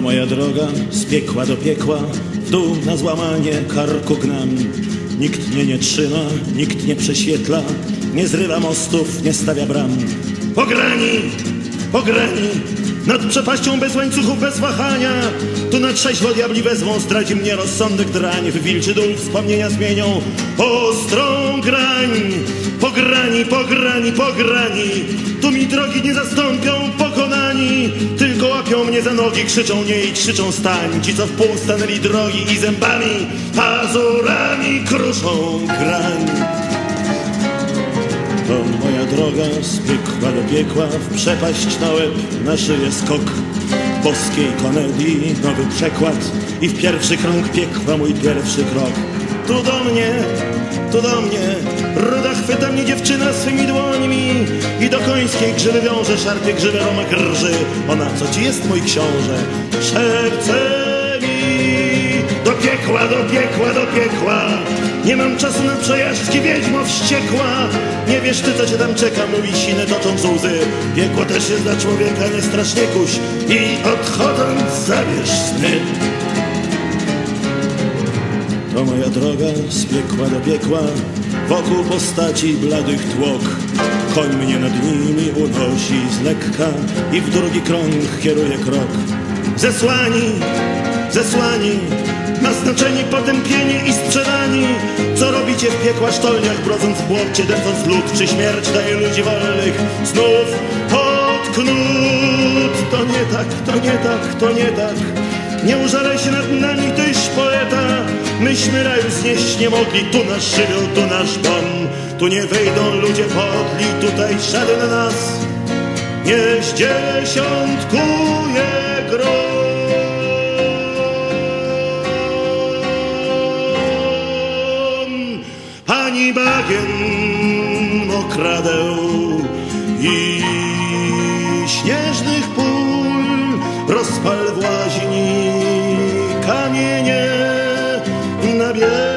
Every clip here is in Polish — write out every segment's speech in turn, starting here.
moja droga z piekła do piekła, w dół na złamanie karku gnam. Nikt mnie nie trzyma, nikt nie prześwietla, nie zrywa mostów, nie stawia bram. Pograni, pograni, nad przepaścią bez łańcuchów, bez wahania, tu na trzeźwo diabli wezmą, zdradzi mnie rozsądek drań, w wilczy dół wspomnienia zmienią ostrą grań. Pograni, pograni, pograni, tu mi drogi nie zastąpią pokonani, tylko łapią mnie za nogi, krzyczą nie idź, krzyczą stań, ci co w pół stanęli drogi i zębami, pazurami kruszą grań. Droga z piekła do piekła, w przepaść na łeb, na szyję skok. Boskiej komedii nowy przekład i w pierwszy krąg piekła mój pierwszy krok. Tu do mnie, tu do mnie, ruda chwyta mnie dziewczyna swymi dłońmi i do końskiej grzywy wiąże, szarpie grzywę romak rży. Ona, co ci jest mój książę? Szepce mi do piekła, do piekła, do piekła. Nie mam czasu na przejażdżki, wiedźmo wściekła. Nie wiesz ty, co cię tam czeka, mówi siny tocząc łzy. Piekło też jest dla człowieka, nie strasznie kuś. I odchodząc zabierz sny. To moja droga z piekła do piekła, wokół postaci bladych tłok. Koń mnie nad nimi unosi z lekka i w drugi krąg kieruje krok. Zesłani, zesłani, naznaczeni potępienie i sprzedani. Co robicie w piekła sztolniach, brodząc w błocie, dęcząc lud, czy śmierć daje ludzi wolnych? Znów pod knut, to nie tak, to nie tak, to nie tak. Nie użalaj się nad nami, tyś poeta. Myśmy raju znieść nie mogli. Tu nasz żywioł, tu nasz dom. Tu nie wejdą ludzie podli. Tutaj żaden nas. Nie zdziesiątkuje grom Bagien okradeł I śnieżnych pól Rozpal w łaźni kamienie na biel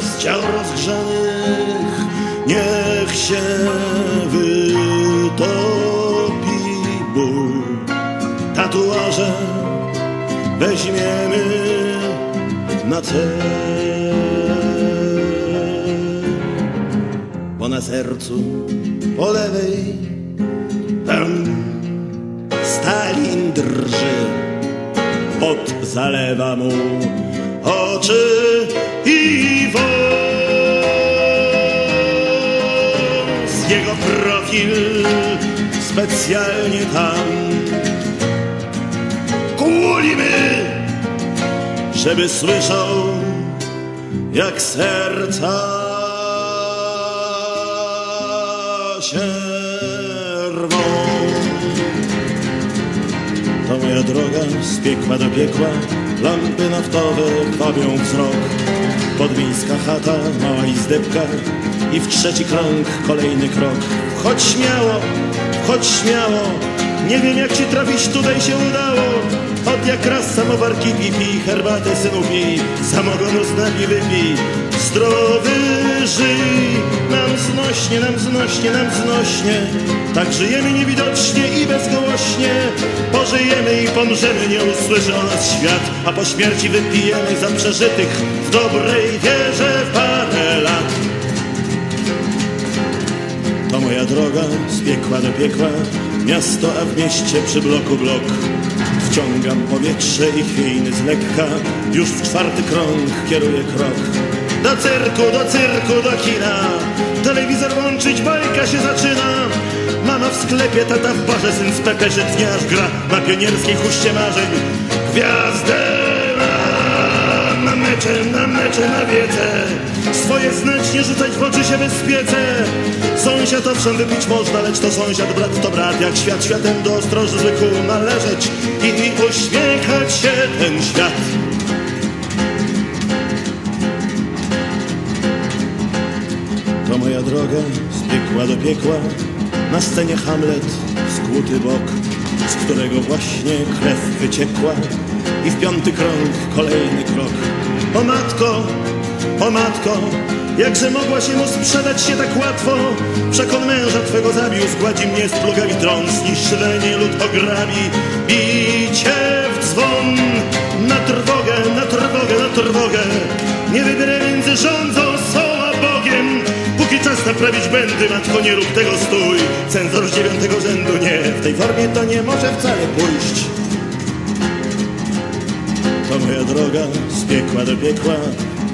z ciał rozgrzanych niech się wytopi ból. Tatuaże weźmiemy bo na sercu po lewej tam Stalin drży, pot zalewa mu oczy i wąs. Jego profil specjalnie tam. Kulimy, żeby słyszał, jak serca się rwą. To moja droga z piekła do piekła, lampy naftowe wabią wzrok. Podmiejska chata, mała izdebka i w trzeci krąg kolejny krok. Wchodź śmiało, wchodź śmiało, nie wiem jak ci trafić tutaj się udało. Od jak raz samowarki pipi, herbatę synu pij, samogonu z nami wypij. Zdrowy żyj, nam znośnie, nam znośnie, nam znośnie. Tak żyjemy niewidocznie i bezgłośnie. Pożyjemy i pomrzemy, nie usłyszy o nas świat, a po śmierci wypijemy za przeżytych w dobrej wierze parę lat. To moja droga z piekła do piekła, miasto, a w mieście przy bloku blok. Wciągam powietrze i chwiejny z lekka, już w czwarty krąg kieruję krok. Do cyrku, do cyrku, do kina, telewizor włączyć, bajka się zaczyna. Mama w sklepie, tata w barze, syn z peperzy dnia aż gra na pionierskiej huście marzeń. Gwiazdę na, na mecze, na mecze, na wiedzę. Swoje znać, nie rzucać w oczy się bezpiece. Sąsiad owszem wypić można, lecz to sąsiad, brat to brat. Jak świat światem do ostroży zwykł należeć i uśmiechać się ten świat. To moja droga z piekła do piekła, na scenie Hamlet, skłuty bok, z którego właśnie krew wyciekła. i w piąty krąg kolejny krok. O matko, o matko, jakże mogła się mu sprzedać się tak łatwo? Przekon męża twego zabił, zgładzi mnie z plugami tron, zniszczenie lud ograbi, bicie w dzwon. Na trwogę, na trwogę, na trwogę, nie wybierę między rządzą są a Bogiem. Póki czas naprawić błędy, matko, nie rób tego stój. Cenzor z dziewiątego rzędu, nie, w tej formie to nie może wcale pójść. To moja droga z piekła do piekła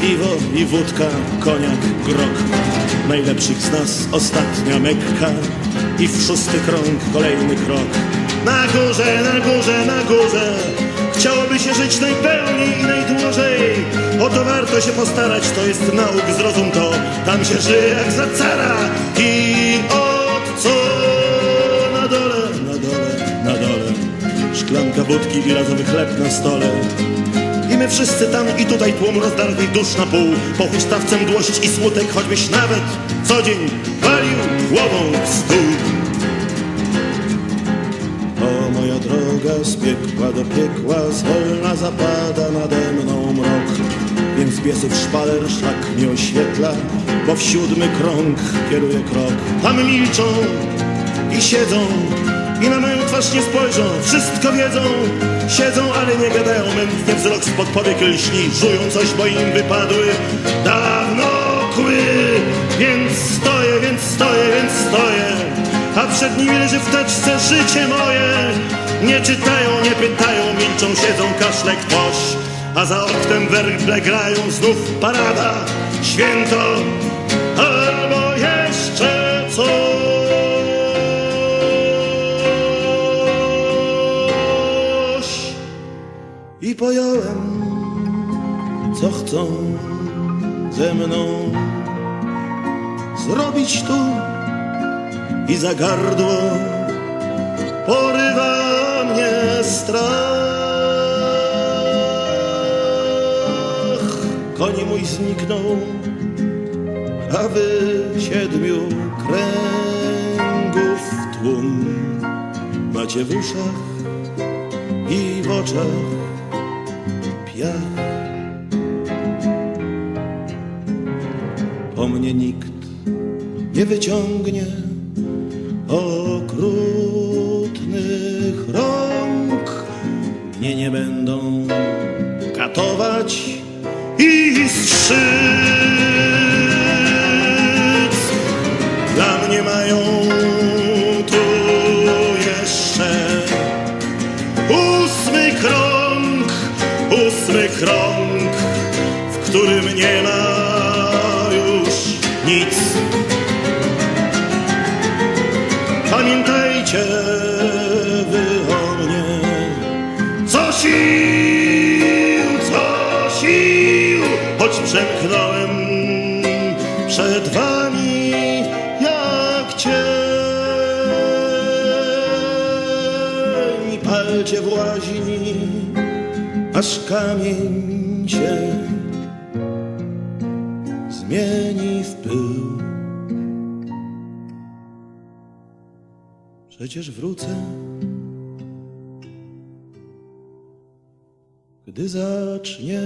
Piwo i wódka, koniak, grog. Najlepszych z nas ostatnia Mekka I w szósty krąg kolejny krok. Na górze, na górze, na górze Chciałoby się żyć najpełniej i najdłużej. O to warto się postarać, to jest nauk, zrozum to. Tam się żyje jak za cara. I od co? Na dole, na dole, na dole. Szklanka wódki i razowy chleb na stole my wszyscy tam i tutaj tłum rozdartych dusz na pół. Po huśtawce mdłość i smutek, choćbyś nawet co dzień walił głową w stół. O moja droga z piekła do piekła Zwolna zapada nade mną mrok. Więc biesów szpaler szlak mnie oświetla Bo w siódmy krąg kieruję krok. Tam milczą i siedzą i na moją twarz nie spojrzą, wszystko wiedzą. Siedzą, ale nie gadają, mętnie wzrok spod powiek lśni. Żują coś, bo im wypadły. Dawno kły. Więc stoję, więc stoję, więc stoję. A przed nimi leży w teczce życie moje. Nie czytają, nie pytają, milczą, siedzą, kaszle ktoś A za oknem werble grają. Znów parada. Święto albo pojąłem, co chcą ze mną. Zrobić tu I za gardło porywa mnie strach. Koni mój zniknął a wy siedmiu kręgów tłum macie w uszach i w oczach piach. Po mnie nikt nie wyciągnie okrutnych rąk, mnie nie będą katować i strzyc. Krąg, w którym nie ma już nic. Pamiętajcie wy o mnie, co sił, co sił, choć przemknąłem przed wami jak cień. Palcie w łaźni, aż kamień się zmieni w pył. Przecież wrócę, gdy zacznie